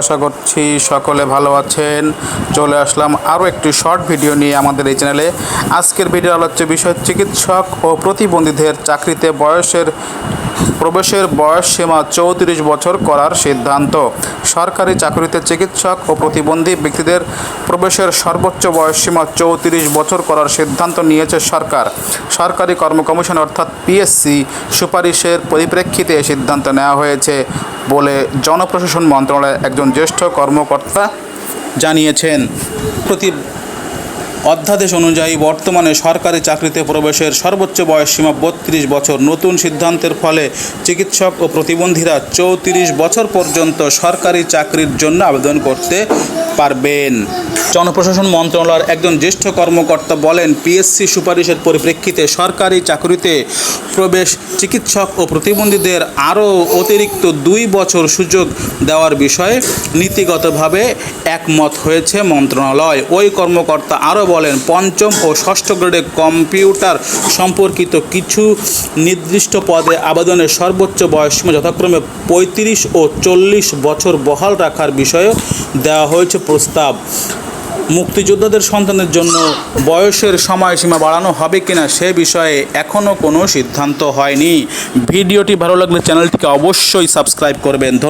আশা করছি সকলে ভালো আছেন। চলে আসলাম আরও একটি শর্ট ভিডিও নিয়ে আমাদের এই চ্যানেলে। আজকের ভিডিও আলোচ্য বিষয় চিকিৎসক ও প্রতিবন্ধীদের চাকরিতে বয়সের, প্রবেশের বয়স সীমা চৌত্রিশ বছর করার সিদ্ধান্ত। সরকারি চাকরিতে চিকিৎসক ও প্রতিবন্ধী ব্যক্তিদের প্রবেশের সর্বোচ্চ বয়স সীমা চৌত্রিশ বছর করার সিদ্ধান্ত নিয়েছে সরকার। সরকারি কর্ম কমিশন অর্থাৎ পিএসসি সুপারিশের পরিপ্রেক্ষিতে সিদ্ধান্ত নেওয়া হয়েছে। বলে জনপ্রশাসন মন্ত্রণালয়ের একজন জ্যেষ্ঠ কর্মকর্তা জানিয়েছেন, প্রতি অধ্যাদেশ অনুযায়ী বর্তমানে সরকারি চাকরিতে প্রবেশের সর্বোচ্চ বয়স সীমা বত্রিশ বছর। নতুন সিদ্ধান্তের ফলে চিকিৎসক ও প্রতিবন্ধীরা চৌত্রিশ বছর পর্যন্ত সরকারি চাকরির জন্য আবেদন করতে পারবেন। জনপ্রশাসন মন্ত্রণালয়ের একজন জ্যেষ্ঠ কর্মকর্তা বলেন, পিএসসি সুপারিশের পরিপ্রেক্ষিতে সরকারি চাকরিতে প্রবেশ, চিকিৎসক ও প্রতিবন্ধীদের আরও অতিরিক্ত দুই বছর সুযোগ দেওয়ার বিষয়ে নীতিগতভাবে একমত হয়েছে মন্ত্রণালয়। ওই কর্মকর্তা আরও বলেন, পঞ্চম ও ষষ্ঠ গ্রেডে কম্পিউটার সম্পর্কিত কিছু নির্দিষ্ট পদে আবেদনের সর্বোচ্চ বয়সসীমা যথাক্রমে পঁয়ত্রিশ ও চল্লিশ বছর বহাল রাখার বিষয়েও দেওয়া হয়েছে। প্রস্তাব। মুক্তিযোদ্ধাদের সন্তানের জন্য বয়সের সময়সীমা বাড়ানো হবে কিনা সে বিষয়ে এখনও কোনো সিদ্ধান্ত হয়নি। ভিডিওটি ভালো লাগলে চ্যানেলটিকে অবশ্যই সাবস্ক্রাইব করবেন। ধন্যবাদ।